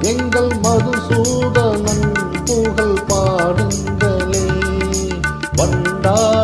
எங்கள் மதுசூதனன் புகழ் பாடுங்களே. வந்தாடும்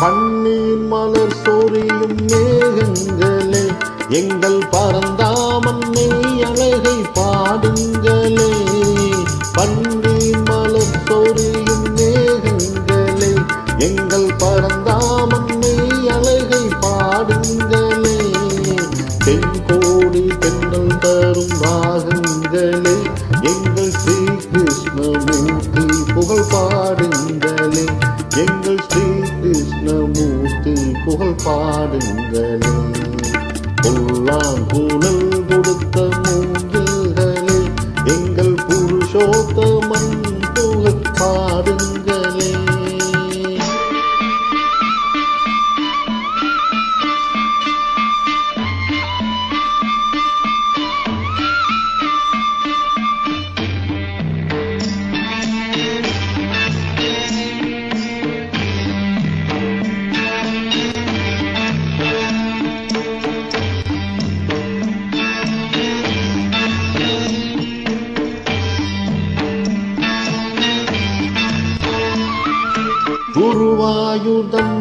பன்னீர் மலர் சொரியும் மேகங்களே எங்கள் பறந்தார் பாடுங்களே எல்லாம் கொடுத்த குருவாயுதம்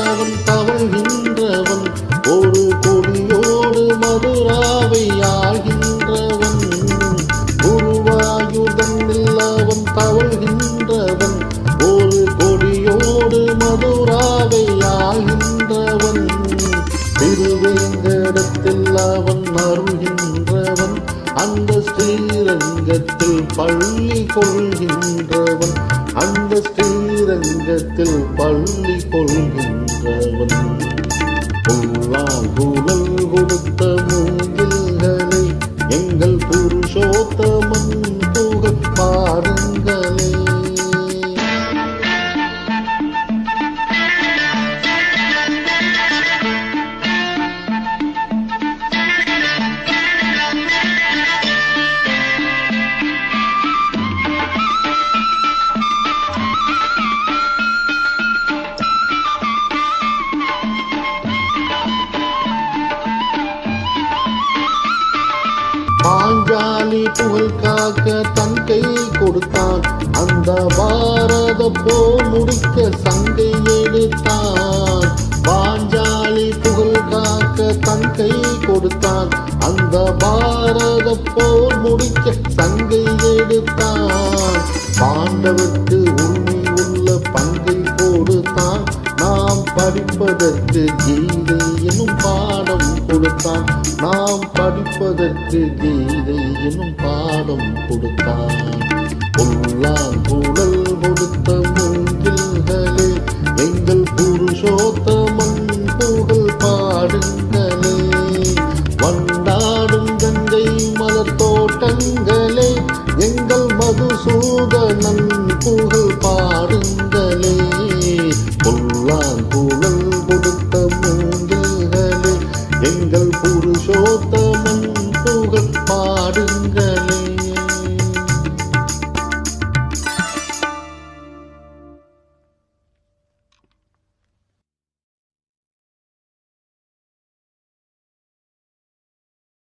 அவன் தவழ்கின்றவன் ஒரு கொடியோடு மதுராவை ஆகின்றவன் குருவாயுதம் அவன் தவழ்கின்றவன் ஒரு கொடியோடு மதுராவை ஆகின்றவன் திருவேங்கடத்தில் அவன் அருள்கின்றவன் அந்த ஸ்ரீரங்கத்தில் பள்ளி கொள்கின்றவன். அந்த ஸ்ரீ சங்கத்தில் பள்ளி கொள்கின்றவன். பாஞ்சாலி புகழ் காக்க தன் கை கொடுத்தான். அந்த பாரத போர் முடிக்க சங்கை எடுத்தான். பாஞ்சாலி புகழ் காக்க தன் கை கொடுத்தான். அந்த பாரத போர் முடிக்க சங்கை எடுத்தான். பாண்டவர்க்கு உண்மை உள்ள பங்கை கொடுத்தான் நாம் படிப்பதற்கு கீதை எனும் பாடம் கொடுத்தான். நாம் படிப்பதற்கு கீதை எனும் பாடம் கொடுத்தான். பொல்லான் கூடல் கொடுத்த மூங்கில்களே எங்கள் புருஷோத்தமன் புகழ் பாடுங்களே. வண்டாடும் கங்கை மலர் தோட்டங்களே எங்கள் மதுசூதனன்